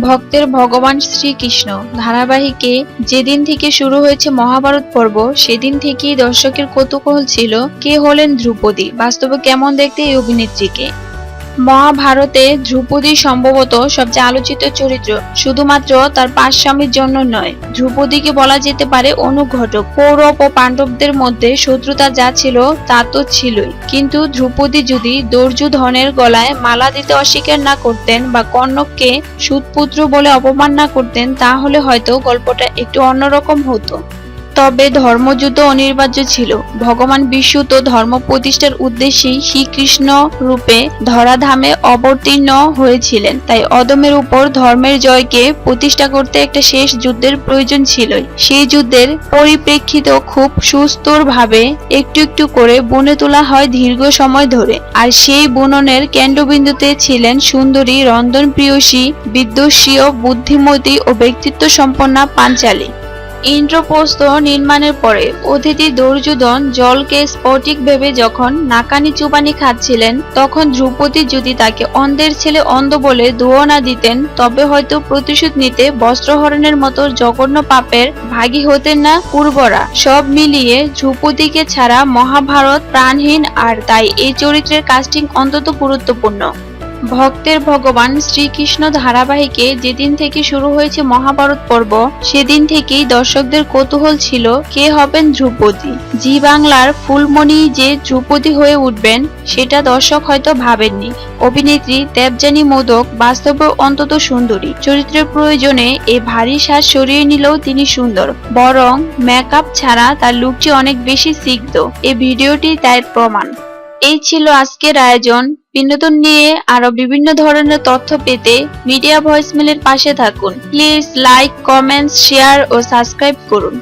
ভক্তের ভগবান শ্রীকৃষ্ণ। ধারাবাহিকে যেদিন থেকে শুরু হয়েছে মহাভারত পর্ব, সেদিন থেকেই দর্শকের কৌতূহল ছিল, কে হলেন ধ্রুপদী? বাস্তবে কেমন দেখতে এই অভিনেত্রীকে? মহাভারতে ধ্রুপদী সম্ভবত সবচেয়ে আলোচিত চরিত্র। শুধুমাত্র তার পাঁচ স্বামীর জন্য নয়, ধ্রুপদীকে বলা যেতে পারে অনুঘটক। কৌরব ও পাণ্ডবদের মধ্যে শত্রুতা যা ছিল, তা তো ছিলই। কিন্তু ধ্রুপদী যদি দুর্যোধনের গলায় মালা দিতে অস্বীকার না করতেন বা কর্ণককে সুতপুত্র বলে অপমান না করতেন, তাহলে হয়তো গল্পটা একটু অন্যরকম হতো। তবে ধর্মযুদ্ধ অনিবার্য ছিল। ভগবান বিষ্ণু তো ধর্ম প্রতিষ্ঠার উদ্দেশ্যেই শ্রীকৃষ্ণ রূপে ধরাধামে অবতীর্ণ হয়েছিলেন। তাই অদমের উপর ধর্মের জয়কে প্রতিষ্ঠা করতে একটা শেষ যুদ্ধের প্রয়োজন ছিলই। সেই যুদ্ধের পরিপ্রেক্ষিত খুব সুস্থভাবে একটু একটু করে বুনে তোলা হয় দীর্ঘ সময় ধরে। আর সেই বুননের কেন্দ্রবিন্দুতে ছিলেন সুন্দরী রন্ধন প্রিয়সী বিদ্যুষীয় বুদ্ধিমতী ও ব্যক্তিত্ব সম্পন্না পাঞ্চালী। ইন্দ্রপ্রস্থ নির্মাণের পরে অতিথি দুর্যোধন জলকে স্ফটিক ভেবে যখন নাকানি চুবানি খাচ্ছিলেন, তখন ধ্রুপদী যদি তাকে অন্ধের ছেলে অন্ধ বলে দুয়ো না দিতেন, তবে হয়তো প্রতিশোধ নিতে বস্ত্রহরণের মতো জঘন্য পাপের ভাগী হতেন না পূর্বরা সব মিলিয়ে ধ্রুপদীকে ছাড়া মহাভারত প্রাণহীন আর তাই এই চরিত্রের কাস্টিং অন্তত গুরুত্বপূর্ণ। ভক্তের ভগবান শ্রীকৃষ্ণ ধারাবাহিকে যেদিন থেকে শুরু হয়েছে মহাভারত পর্ব, সেদিন থেকেই দর্শকদের কৌতূহল ছিল, কে হবেন ধ্রুপদী? জি বাংলার ফুলমণি যে ধ্রুপদী হয়ে উঠবেন, সেটা দর্শক হয়তো ভাবেননি। অভিনেত্রী দেবযানী মোদক বাস্তবে অন্তত সুন্দরী। চরিত্রের প্রয়োজনে এই ভারী শ্বাস সরিয়ে নিলেও তিনি সুন্দর। বরং মেকআপ ছাড়া তার লুকটি অনেক বেশি সিগ্ধ এই ভিডিওটি তার প্রমাণ। এই ছিল আজকের আয়োজন। বিনোদন নিয়ে আরও বিভিন্ন ধরনের তথ্য পেতে মিডিয়া ভয়েসমেলের পাশে থাকুন। প্লিজ লাইক, কমেন্টস, শেয়ার ও সাবস্ক্রাইব করুন।